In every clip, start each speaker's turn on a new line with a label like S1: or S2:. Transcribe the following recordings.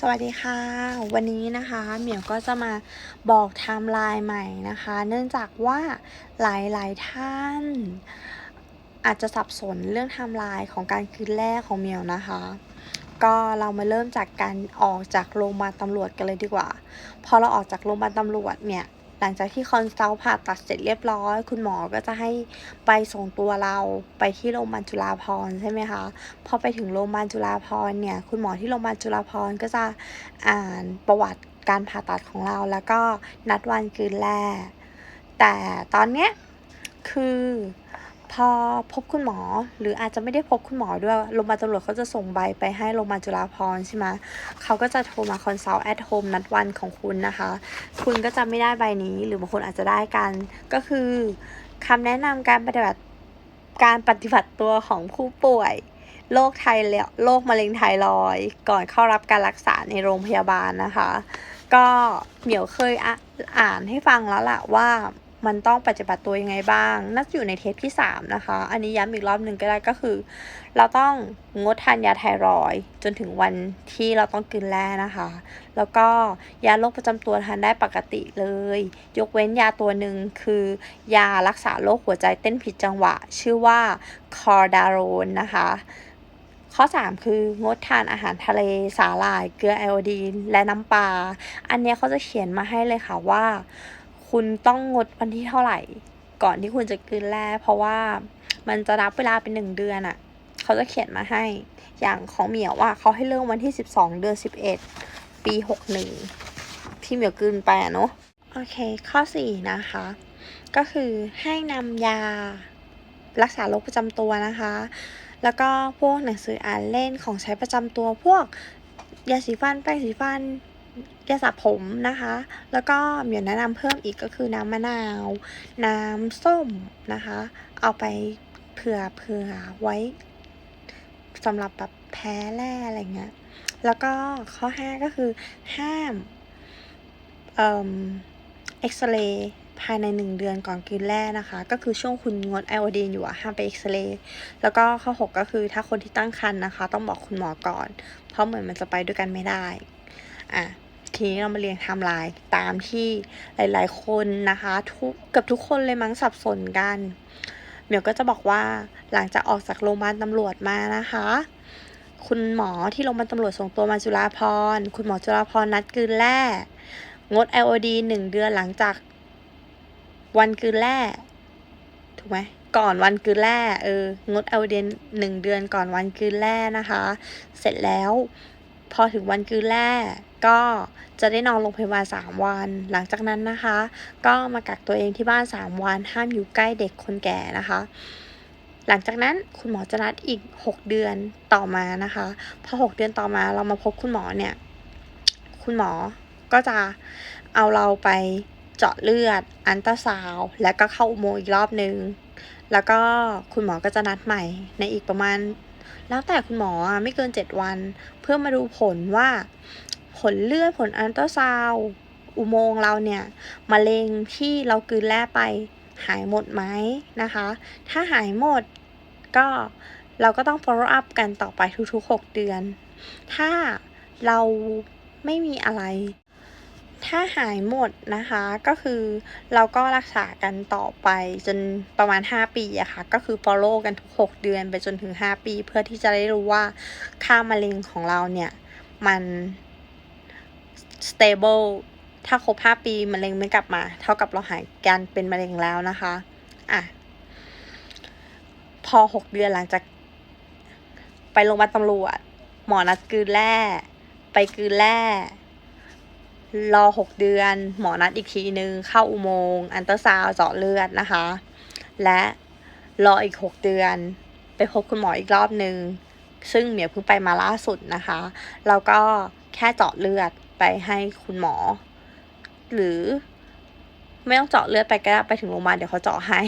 S1: สวัสดีค่ะ วันนี้นะคะ เหมียวก็จะมาบอกไทม์ไลน์ใหม่นะคะ เนื่องจากว่าหลายๆท่าน อาจจะสับสนเรื่องไทม์ไลน์ของการคืนแรกของเหมียวนะคะ ก็เรามาเริ่มจากการออกจากโรงพยาบาลตำรวจกันเลยดีกว่า พอเราออกจากโรงพยาบาลตำรวจเนี่ย หลังจากที่คอนซัลท์ผ่าตัดเสร็จเรียบร้อย คุณหมอก็จะให้ไปส่งตัวเราไปที่โรงพยาบาลจุฬาภรณ์ใช่ไหมคะ พอไปถึงโรงพยาบาลจุฬาภรณ์เนี่ย คุณหมอที่โรงพยาบาลจุฬาภรณ์ก็จะอ่านประวัติการผ่าตัดของเราแล้วก็นัดวันคืนแรกแต่ตอนเนี้ยคือ พอพบคุณหมอ หรืออาจจะไม่ได้พบคุณหมอด้วยโรงพยาบาลตำรวจเขาจะส่งใบไปให้โรงพยาบาลจุฬาภรณ์ใช่ไหมเขาก็จะโทรมาคอนซัลท์แอทโฮมนัดวันของคุณนะคะ คุณก็จะไม่ได้ใบนี้ หรือบางคนอาจจะได้กัน ก็คือคำแนะนำการปฏิบัติการปฏิบัติตัวของผู้ป่วยโรคไทยโรคมะเร็งไทรอยก่อนเข้ารับการรักษาในโรงพยาบาลนะคะ ก็เหมียวเคยออ่านให้ฟังแล้วล่ะว่า มันต้องปฏิบัติตัวยังไงบ้างน่าจะอยู่ในเทปที่ 3 นะคะ อันนี้ย้ำอีกรอบหนึ่งก็ได้ก็คือ เราต้องงดทานยาไทรอยด์จนถึงวันที่เราต้องกินแร่นะคะ แล้วก็ยาโรคประจำตัวทานได้ปกติเลย ยกเว้นยาตัวหนึ่งคือยารักษาโรคหัวใจเต้นผิดจังหวะ ชื่อว่าคอร์ดาโรนนะคะข้อ 3 คืองดทานอาหารทะเลสาหร่าย เกลือไอโอดีน และน้ำปลา อันนี้เขาจะเขียนมาให้เลยค่ะว่า คุณต้องงดวันที่เท่าไหร่ ก่อนที่คุณจะกลืนแร่เพราะว่ามันจะรับเวลาเป็นหนึ่งเดือนอะ่ะ เขาจะเขียนมาให้ อย่างของเหมียวว่าเขาให้เริ่มวันที่12เดือน11ปี61ที่เหมียวกลืนไปอะเนาะโอเค ข้อ4นะคะ ก็คือให้นำยารักษาโรคประจำตัวนะคะ แล้วก็พวกหนังสืออ่านเล่นของใช้ประจำตัวพวกยาสีฟันแป้งสีฟัน ยาสระผมนะคะ แล้วก็เหมียวแนะนำเพิ่มอีกก็คือน้ำมะนาว น้ำส้มนะคะ เอาไปเผื่อเผื่อไว้สำหรับแบบแพ้แร่อะไรเงี้ย แล้วก็ข้อ5ก็คือห้ามเอ่อเอ็กซเรย์ภายใน1เดือนก่อนกินแร่นะคะ ก็คือช่วงคุณงดไอโอดีนอยู่อะห้ามไปเอ็กซเรย์แล้วก็ข้อ 6 ก็คือถ้าคนที่ตั้งครรภ์นะคะ ต้องบอกคุณหมอก่อน เพราะเหมือนมันจะไปด้วยกันไม่ได้ อะทีนี้เรามาเรียงไทม์ไลน์ตามที่หลาย ๆ คนนะคะทุกกับทุกคนเลยมั้งสับสนกันเหมียวก็จะบอกว่าหลังจากออกจากโรงพยาบาลตำรวจมานะคะ คุณหมอที่โรงพยาบาลตำรวจส่งตัวมาจุฬาภรคุณหมอจุฬาภรนัดกืนแร่งดไอโอดีหนึ่งเดือนหลังจากวันกืนแร่ถูกไหมก่อนวันกืนแร่เอองดไอโอดีหนึ่งเดือนก่อนวันกืนแร่นะคะ เสร็จแล้ว พอถึงวันกืนแร่ ก็จะได้นอนโรงพยาบาล 3 วัน หลังจากนั้นนะคะ ก็มากักตัวเองที่บ้าน 3 วัน ห้ามอยู่ใกล้เด็กคนแก่นะคะ หลังจากนั้นคุณหมอจะนัดอีก 6 เดือนต่อมานะคะ พอ 6 เดือนต่อมาเรามาพบคุณหมอเนี่ย คุณหมอก็จะเอาเราไปเจาะเลือด อันตราซาวแล้วก็เข้าอุโมงค์อีกรอบนึง แล้วก็คุณหมอก็จะนัดใหม่ในอีกประมาณแล้วแต่คุณหมอไม่เกิน 7 วัน เพื่อมาดูผลว่า ผลเลือดผลอันตราซาวอุโมงเราเนี่ยมะเร็งที่เรากืนแร่ไปหายหมดไหมนะคะ ถ้าหายหมดก็เราก็ต้อง follow up กันต่อไปทุกๆ 6 เดือน ถ้าเราไม่มีอะไร ถ้าหายหมดนะคะก็คือเราก็รักษากันต่อไปจนประมาณ 5 ปีอะค่ะ ก็คือ follow กันทุก 6 เดือนไปจนถึง 5 ปี เพื่อที่จะได้รู้ว่าค่ามะเร็งของเราเนี่ย มัน stable ถ้าครบ 5 ปีมะเร็งไม่กลับมา เท่ากับเราหายการเป็นมะเร็งแล้วนะคะอะพอ 6 เดือนหลังจาก ไปโรงพยาบาลตำรวจ หมอนัดกืนแร่ ไปกืนแร่ รอ 6 เดือน หมอนัดอีกทีนึง เข้าอุโมงค์อันตราซาวเจาะเลือดนะคะ และรออีก 6 เดือน ไปพบคุณหมออีกรอบนึง ซึ่งเหมียวเพิ่งไปมาล่าสุดนะคะ แล้วก็แค่เจาะเลือด ไปให้คุณหมอ หรือไม่ต้องเจาะเลือดไปก็ได้ไปถึงโรงพยาบาลเดี๋ยวเขาเจาะให้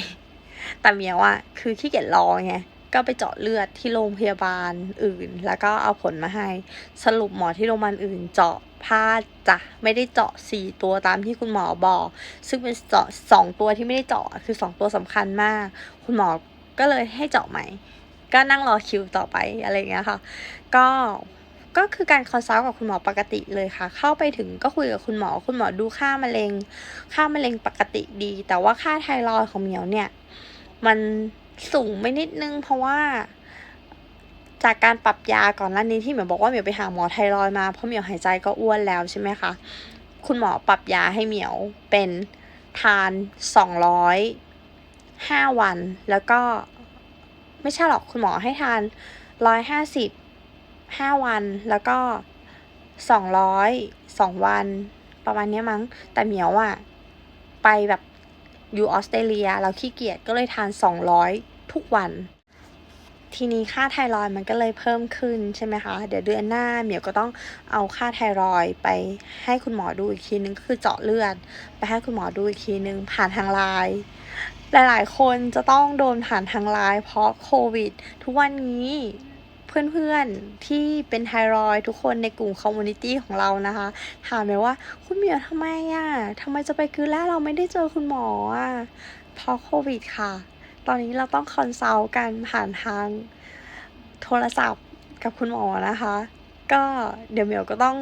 S1: แต่เมียวอะคือขี้เกียจรอไงก็ไปเจาะเลือดที่โรงพยาบาลอื่น แล้วก็เอาผลมาให้ สรุปหมอที่โรงพยาบาลอื่น เจาะพลาดจ้ะไม่ได้เจาะสี่ตัวตามที่คุณหมอบอก ซึ่งเป็นเจาะสองตัวที่ไม่ได้เจาะคือสองตัวสำคัญมาก คุณหมอก็เลยให้เจาะใหม่ ก็นั่งรอคิวต่อไปอะไรอย่างเงี้ยค่ะ ก็ ก็คือการคอนซัลท์กับคุณหมอปกติเลยค่ะ เข้าไปถึงก็คุยกับคุณหมอ คุณหมอดูค่ามะเร็ง ค่ามะเร็งปกติดี แต่ว่าค่าไทรอยของเหมียวเนี่ย มันสูงไปนิดนึง เพราะว่า จากการปรับยาก่อนหน้านี้ที่เหมียวบอกว่าเหมียวไปหาหมอไทรอยมาเพราะเหมียวหายใจก็อ้วนแล้วใช่ไหมคะคุณหมอปรับยาให้เหมียวเป็นทานสองร้อยห้าวัน แล้วก็ไม่ใช่หรอกคุณหมอให้ทานร้อยห้าสิบ ห้าวันแล้วก็สองร้อยสองวัน ประมาณนี้มั้ง แต่เหมียวอะไปแบบอยู่ออสเตรเลียเราขี้เกียจก็เลยทานสองร้อยทุกวัน ทีนี้ค่าไทรอยมันก็เลยเพิ่มขึ้นใช่ไหมคะ เดี๋ยวเดือนหน้าเหมียวก็ต้องเอาค่าไทรอยไปให้คุณหมอดูอีกทีนึงก็คือเจาะเลือดไปให้คุณหมอดูอีกทีนึงผ่านทางไลน์หลาย ๆ คนจะต้องโดนผ่านทางไลน์เพราะโควิด ทุกวันนี้ เพื่อนๆที่เป็นไทรอยทุกคนในกลุ่มคอมมูนิตี้ของเรานะคะ ถามเลยว่า คุณเหมียวทำไมอะทำไมจะไปคืนแรกเราไม่ได้เจอคุณหมออะเพราะโควิดค่ะ ตอนนี้เราต้องคอนซัลท์กันผ่านทางโทรศัพท์กับคุณหมอนะคะ ก็เดี๋ยวเหมียวก็ต้อง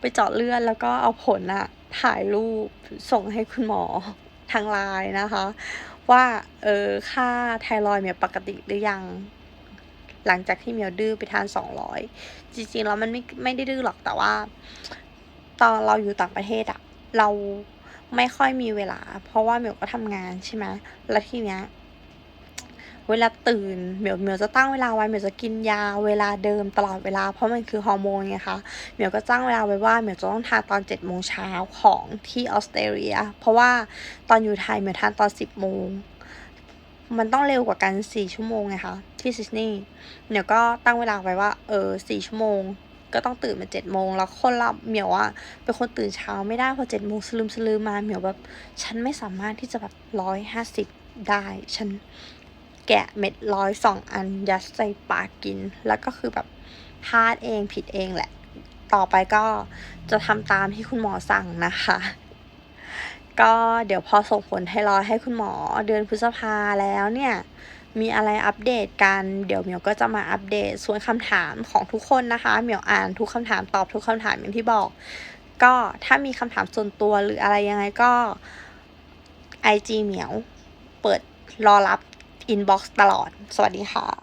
S1: ไปเจาะเลือดแล้วก็เอาผลอะถ่ายรูปส่งให้คุณหมอทางไลน์นะคะ ว่าเออค่าไทรอยเมียวปกติหรือยัง หลังจากที่เหมียวดื้อไปทานสองร้อยจริงๆแล้วมันไม่ไม่ได้ดื้อหรอกแต่ว่า ตอนเราอยู่ต่างประเทศอะเราไม่ค่อยมีเวลา เพราะว่าเหมียวก็ทำงานใช่ไหมแล้วทีเนี้ยเวลาตื่นเหมียวเหมียวจะตั้งเวลาไว้เหมียวจะกินยาเวลาเดิมตลอดเวลาเพราะมันคือฮอร์โมนไงคะเหมียวก็ตั้งเวลาไว้ว่าเหมียวจะต้องทานตอนเจ็ดโมงเช้าของที่ออสเตรเลีย เพราะว่าตอนอยู่ไทยเหมียวทานตอนสิบโมง มันต้องเร็วกว่ากันสี่ชั่วโมงไงคะที่ซิดนีย์เหมียวก็ตั้งเวลาไว้ว่า เออสี่ชั่วโมง ก็ต้องตื่นมาเจ็ดโมง แล้วคนเราเหมียวอะเป็นคนตื่นเช้าไม่ได้พอเจ็ดโมงสลืมสลืมมาเหมียวแบบ ฉันไม่สามารถที่จะแบบร้อยห้าสิบได้ ฉันแกะเม็ดร้อยสองอัน ยัดใส่ปากกิน แล้วก็คือแบบพลาดเองผิดเองแหละ ต่อไปก็จะทำตามที่คุณหมอสั่งนะคะ ก็เดี๋ยวพอส่งผลให้รอยให้คุณหมอเดือนพฤษภาแล้วเนี่ย มีอะไรอัปเดตกัน เดี๋ยวเหมียวก็จะมาอัปเดตส่วนคำถามของทุกคนนะคะ เหมียวอ่านทุกคำถามตอบทุกคำถามอย่างที่บอก ก็ถ้ามีคำถามส่วนตัวหรืออะไรยังไงก็ IG เหมียวเปิดรอรับอินบ็อกซ์ตลอด สวัสดีค่ะ